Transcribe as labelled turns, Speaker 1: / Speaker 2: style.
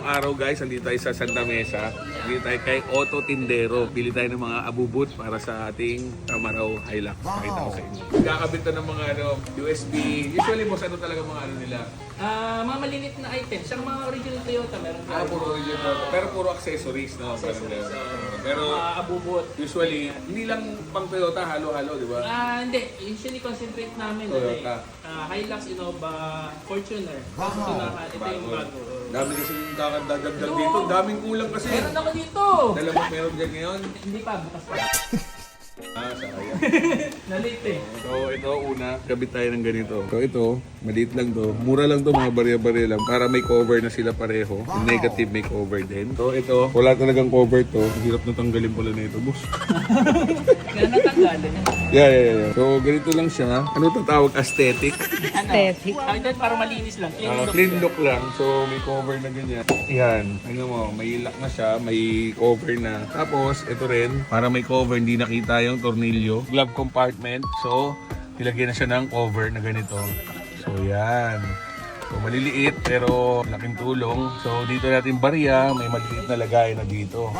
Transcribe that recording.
Speaker 1: ngayong araw guys, andito tayo sa Santa Mesa. Andito tayo kay Otto Tindero. Pili tayo ng mga abubot para sa ating Tamaraw Hilux. Pakita ko sa inyo. Kakabit na ng mga ano, USB. Usually boss, ano talaga mga ano nila?
Speaker 2: Ah, mga malilit na items. Siyang mga original Toyota, meron
Speaker 1: Ah,
Speaker 2: tayo.
Speaker 1: puro original. Pero puro accessories, no? Ganun. Pero
Speaker 2: Mga abubot.
Speaker 1: usually, hindi lang pang Toyota, halo-halo, di ba?
Speaker 2: Ah, hindi. Usually concentrate namin na
Speaker 1: Toyota.
Speaker 2: eh. Ah, Hilux, Innova, Fortuner. Fortuner, ito yung bago.
Speaker 1: Dami kasi yung kakandagdag dito. Daming kulang kasi.
Speaker 2: Meron ako dito!
Speaker 1: Dala mo meron dyan ngayon?
Speaker 2: Hindi pa, bukas pa.
Speaker 1: Ah, sayang.
Speaker 2: Nalit eh.
Speaker 1: So ito una, kabit tayo ng ganito. So ito, maliit lang to. Mura lang to, mga barya-barya lang. Para may cover na sila pareho. Yung Negative may cover din. So ito, wala talagang cover to. Ang hirap na tanggalin pala na ito, boss.
Speaker 2: Kaya natanggalin.
Speaker 1: yeah, yeah, yeah. So ganito lang siya. Ano tatawag? Aesthetic?
Speaker 2: Aesthetic. Ano? para malinis lang. Clean
Speaker 1: Ah,
Speaker 2: look.
Speaker 1: clean look lang. So may cover na ganyan. Yan. Ano mo, may lock na siya, may cover na. Tapos ito rin, para may cover, hindi nakita yung tornilyo. Glove compartment. So, nilagyan na siya ng cover na ganito. So yan. So maliliit pero laking tulong. So dito natin barya, may maliliit na lagay na dito.